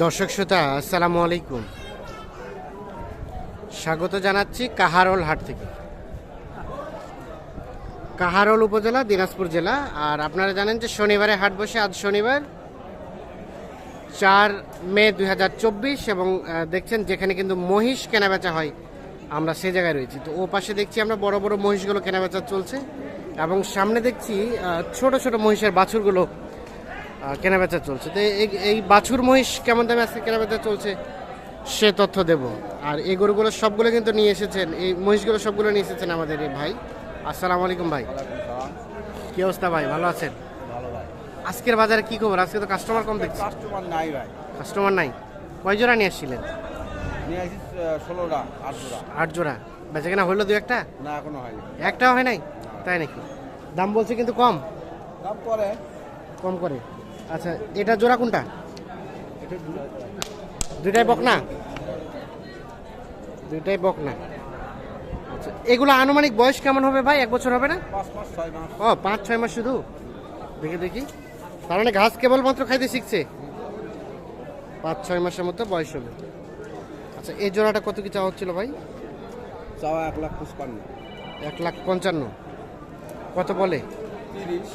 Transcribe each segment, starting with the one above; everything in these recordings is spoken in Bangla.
দর্শক শ্রোতা, আসসালামু আলাইকুম। স্বাগত জানাচ্ছি কাহারোল হাট থেকে। কাহারোল উপজেলা, দিনাজপুর জেলা। আর আপনারা জানেন যে শনিবারে হাট বসে, আজ শনিবার চার মে দুই হাজার চব্বিশ এবং দেখছেন যেখানে কিন্তু মহিষ কেনাবেচা হয়, আমরা সে জায়গায় রয়েছি। তো ও পাশে দেখছি আমরা বড় বড় মহিষগুলো কেনাবেচা চলছে এবং সামনে দেখছি ছোট ছোট মহিষের বাছুরগুলো কেনাবেচা চলছে। তো এই- এই বাছুর মহিষ কেমন দামে আজকে কেনাবেচা চলছে সে তথ্য দেব। আর এই গরুগুলো সবগুলো কিন্তু নিয়ে এসেছেন এই মহিষগুলো সবগুলো নিয়ে এসেছেন আমাদের এই ভাই। আসসালামু আলাইকুম ভাই। কি অবস্থা ভাই? ভালো আছেন? ভালো ভাই। আজকের বাজারে কি খবর? আজকে তো কাস্টমার কম দেখছি। কাস্টমার নাই ভাই। কাস্টমার নাই। কয় জোড়া নিয়ে আসছিলেন? ষোলোটা আট জোড়া। আট জোড়া। বেচা কেনা হইল দু একটা? না এখনও হয়নি। একটাও হয় নাই? তাই নাকি? দাম বলছে কিন্তু কম। দাম করে কম করে। আচ্ছা এটা জোড়া কোনটা? দুইটাই বকনা? দুইটাই বকনা। আচ্ছা এগুলো আনুমানিক বয়স কেমন হবে ভাই? এক বছর হবে না? ও পাঁচ ছয় মাস শুধু? দেখে দেখি। তার মানে ঘাস কেবলমাত্র খাইতে শিখছে? পাঁচ ছয় মাসের মতো বয়স হবে আচ্ছা এই জোড়াটা কত কি চাওয়া হচ্ছিল ভাই? চাওয়া এক লাখ পঁচপান্ন। এক লাখ পঞ্চান্ন। কত বলে? তিরিশ।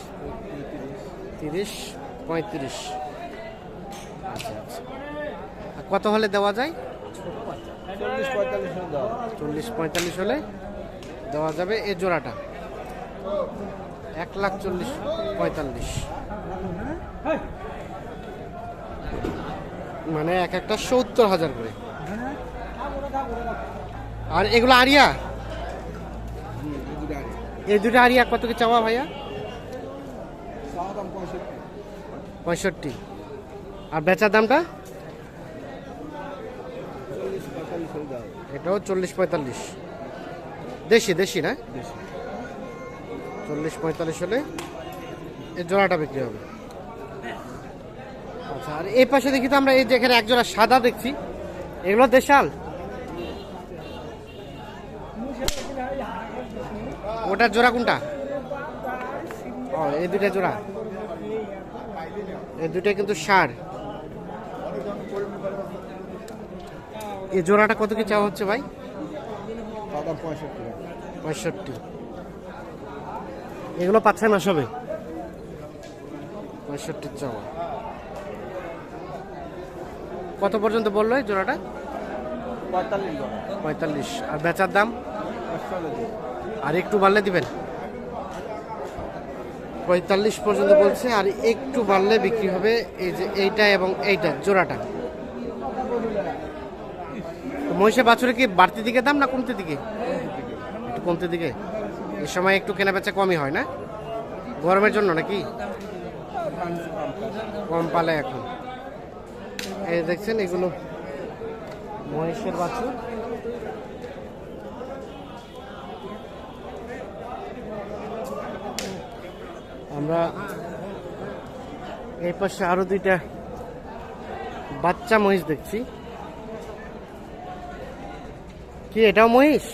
তিরিশ। পঁয়ত্রিশ। আচ্ছা। আচ্ছা কত হলে দেওয়া যায়? চল্লিশ পঁয়তাল্লিশ হলে দেওয়া যাবে এ জোড়াটা। এক লাখ চল্লিশ পঁয়তাল্লিশ। মানে এক একটা সত্তর হাজার করে। আর এগুলো আরিয়া? এই দুটো আরিয়া। কত কি চাওয়া ভাইয়া? পঁয়ষট্টি। আর বেচার দামটা? এটাও চল্লিশ পঁয়তাল্লিশ। দেশি দেশি না? চল্লিশ পঁয়তাল্লিশ হলে এই জোড়াটা বিক্রি হবে। আচ্ছা আর এই পাশে দেখি তো আমরা এই যেখানে এক জোড়া সাদা দেখছি। এগুলো দেশাল? ওটার জোড়া কোনটা? ও, এই দুটা জোড়া। দুটা কিন্তু সার। এই জোড়াটা কত কি চাওয়া হচ্ছে ভাই? পঁয়ষট্টি। এগুলো পাঁচ না মাস হবে পঁয়ষট্টির চাওয়া। কত পর্যন্ত বলল এই জোড়াটা? পঁয়তাল্লিশ পঁয়তাল্লিশ। আর বেচার দাম। আর একটু বাড়লে দিবেন? পঁয়তাল্লিশ পর্যন্ত বলছে, আর একটু বাড়লে বিক্রি হবে এই যে এইটা এবং এইটা, জোড়াটা। মহিষের বাছুরে কি বাড়তি দিকে দাম না কমতে দিকে? একটু কমতে দিকে। এ সময় একটু কেনা বেচা কমই হয় না? গরমের জন্য নাকি? কম পালে এখন। এই দেখছেন এগুলো মহিষের বাছুর। আমরা এই পাশে আরও দুইটা বাচ্চা মহিষ দেখছি। কি এটাও মহিষ?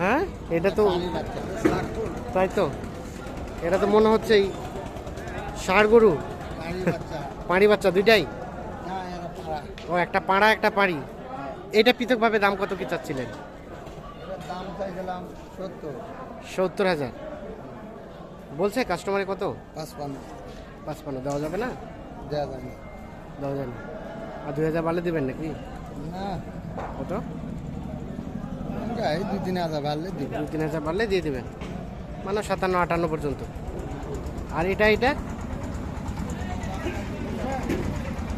হ্যাঁ এটা তো তাই তো। এটা তো মনে হচ্ছে এই ষাড় গরু। পাড়ি বাচ্চা দুইটাই? ও একটা পাড়া একটা পাড়ি। এটা পৃথকভাবে দাম কত কি চাচ্ছিলেন? সত্তর হাজার। বলছে কাস্টমারে কত? পাঁচপান্ন। পাঁচপান্ন দেওয়া যাবে না? দেওয়া যাবে না। দেওয়া যাবে না। আর দুই হাজার বাড়লে দেবেন নাকি? না। কত? দুই তিন হাজার বাড়লে দুই তিন হাজার বাড়লে দিয়ে দেবেন। মানে সাতান্ন আটান্ন পর্যন্ত। আর এটা এটা?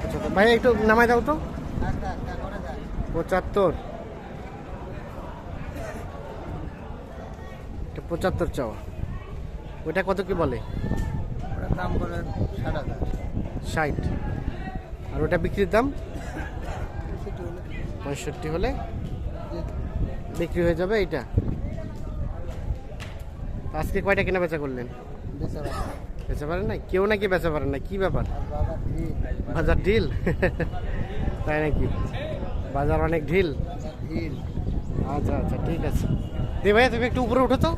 আচ্ছা ভাই একটু নামাই দাও তো। পঁচাত্তর। পঁচাত্তর চাওয়া। ওটা কত কি বলে? ওটার দাম করে ষাট হাজার। ষাট। আর ওটা বিক্রির দাম? পঁয়ষট্টি হলে। বিক্রি হয়ে যাবে এইটা? আজকে কয়টা কেনা বেচা করলেন? বেচা পারেন না কেউ নাকি বেচা পারেন না কি ব্যাপার? বাজার ঢিল? তাই নাকি? বাজার অনেক ঢিল। আচ্ছা আচ্ছা ঠিক আছে। দে ভাইয়া তুমি একটু উপরে উঠো তো।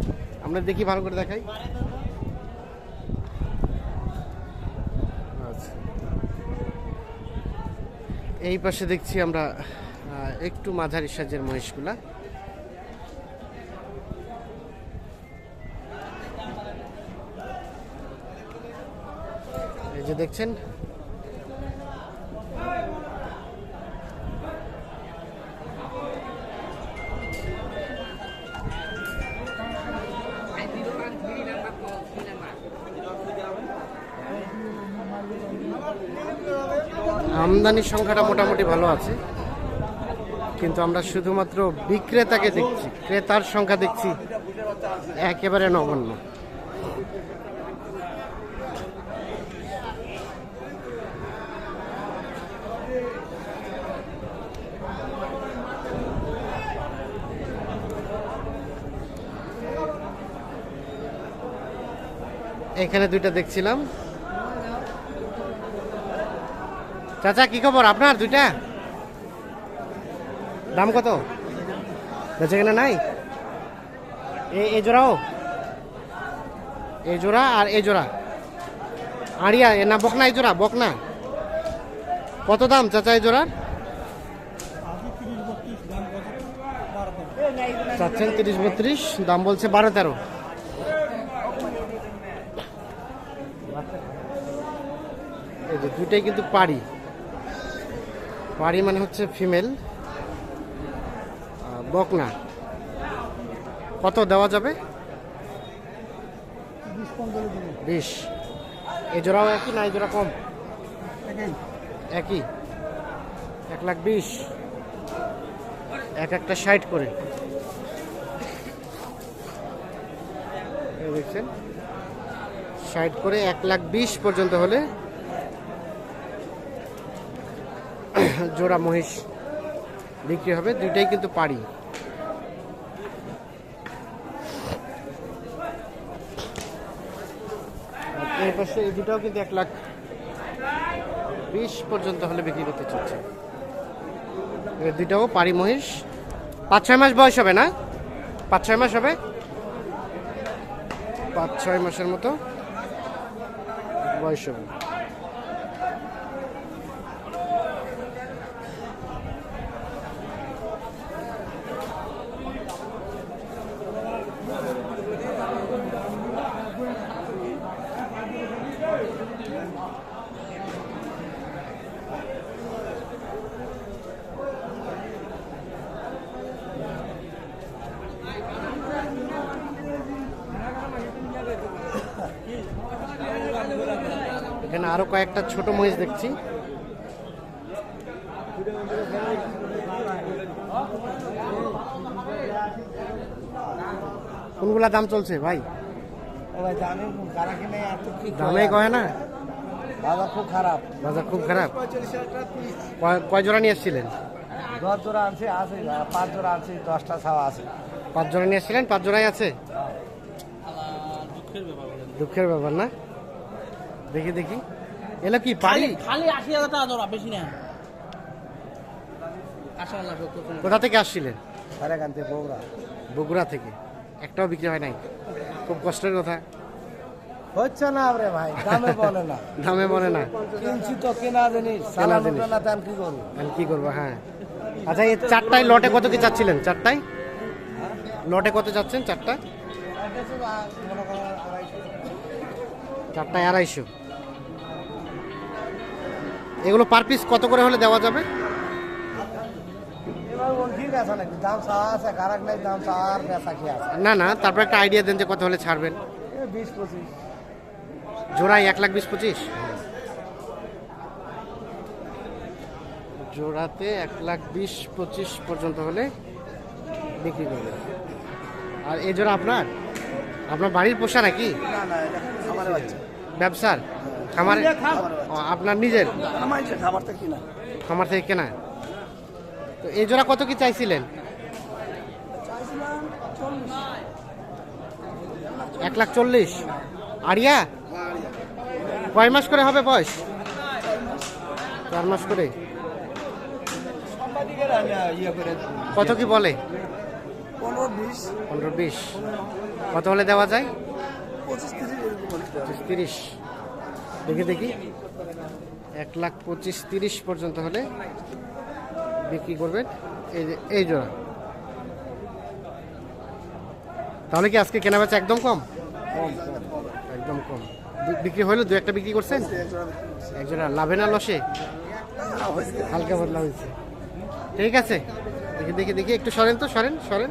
আমরা দেখি ভালো করে দেখাই আচ্ছা এই পাশে দেখছি আমরা একটু মাঝারি সাজের মহিষগুলা। এই যে দেখছেন আমদানির সংখ্যাটা মোটামুটি ভালো আছে। কিন্তু আমরা শুধুমাত্র বিক্রেতাকে দেখছি, ক্রেতার সংখ্যা দেখছি একেবারে নগণ্য। এখানে দুইটা দেখছিলাম। চাচা, কি খবর? আপনার দুইটা? দাম কত? বেঁচে কেনা নাই? এ- এই জোড়াও এই জোড়া আর এই জোড়া। আড়িয়া, এ না, বকনা এই জোড়া, বকনা। কত দাম চাচা এই জোড়ার? চাচ্ছেন তিরিশ বত্রিশ, দাম বলছে বারো তেরো। এই যে দুইটাই কিন্তু পাড়ি। পাড়ি মানে হচ্ছে ফিমেল। বকনা। কত দেওয়া যাবে? বিশ এই জোড়াও একই না এই জোড়া কম? একই। এক লাখ বিশ। এক একটা ষাট করে। দেখছেন? ষাট করে এক লাখ বিশ পর্যন্ত হলে জোড়া মহিষ বিক্রি হবে, দুইটাই কিন্তু পারি পাশে এই দুটাও কিন্তু এক লাখ বিশ পর্যন্ত হলে বিক্রি করতে চাচ্ছে দুইটাও পারি মহিষ। পাঁচ, ছয় মাস বয়স হবে না? পাঁচ, ছয় মাস হবে? পাঁচ, ছয় মাসের মতো বয়স হবে। এখানে আরও কয়েকটা ছোট মহিষ দেখছি। কোনগুলা দাম চলছে ভাই? দামে কয় না? দাদা খুব খারাপ। বাজার খুব খারাপ। কয়- কয় জোড়া নিয়ে এসেছিলেন? দশ জোড়া আনছে আছে পাঁচ জোড়া আনছে দশটা ছাওয়া আছে। পাঁচ জোড়া নিয়ে এসেছিলেন? পাঁচ জোড়াই আছে? দুঃখের ব্যাপার না? দেখি দেখি। এলো কি পারি? খালি আশি হাজার টাকা জোড়া বেশি না কোথা থেকে আসছিলেন? সারে কানতে বগুড়া। বগুড়া থেকে। একটাও বিক্রি হয় নাই? খুব কষ্টের কথা। হচ্ছে না রে ভাই দামে বলে না। দামে বলে না। কিনছি তো কেনা জিনিস চালানোটা না তার কি করব? আমি কি করব হ্যাঁ। আচ্ছা এই চারটায় লটে কত কি চাচ্ছিলেন? চারটায়? লটে কত চাচ্ছেন চারটা চারটায় আড়াইশো। এগুলো পার পিস কত করে হলে দেওয়া যাবে? না না তারপর একটা আইডিয়া দেন যে কত হলে ছাড়বেন। জোড়ায় এক লাখ বিশ পঁচিশ? জোড়াতে এক লাখ বিশ পঁচিশ পর্যন্ত হলে বিক্রি করবেন। আর এই জোড়া আপনার? আপনার বাড়ির পোষা নাকি? না না বাচ্চা। ব্যবসার? খামার আপনার নিজের? কিনা? খামার থেকে কেনা। তো এই জোড়া কত কি চাইছিলেন? এক লাখ চল্লিশ। আরিয়া কয় মাস করে হবে বয়স? চার মাস করে। ইয়ে কত কি বলে? পনেরো বিশ। কত হলে দেওয়া যায়? পঁচিশ তিরিশ। দেখি দেখি। এক লাখ পঁচিশ তিরিশ পর্যন্ত হলে বিক্রি করবেন। এই যে এই জোড়া। তাহলে কি আজকে কেনাবেচা একদম কম? একদম কম। বিক্রি হলো দু একটা বিক্রি করছেন? একজোড়া লাভে না লসে? হালকা বদলা হয়েছে। ঠিক আছে। দেখে দেখে দেখি। একটু সরেন তো সরেন সরেন।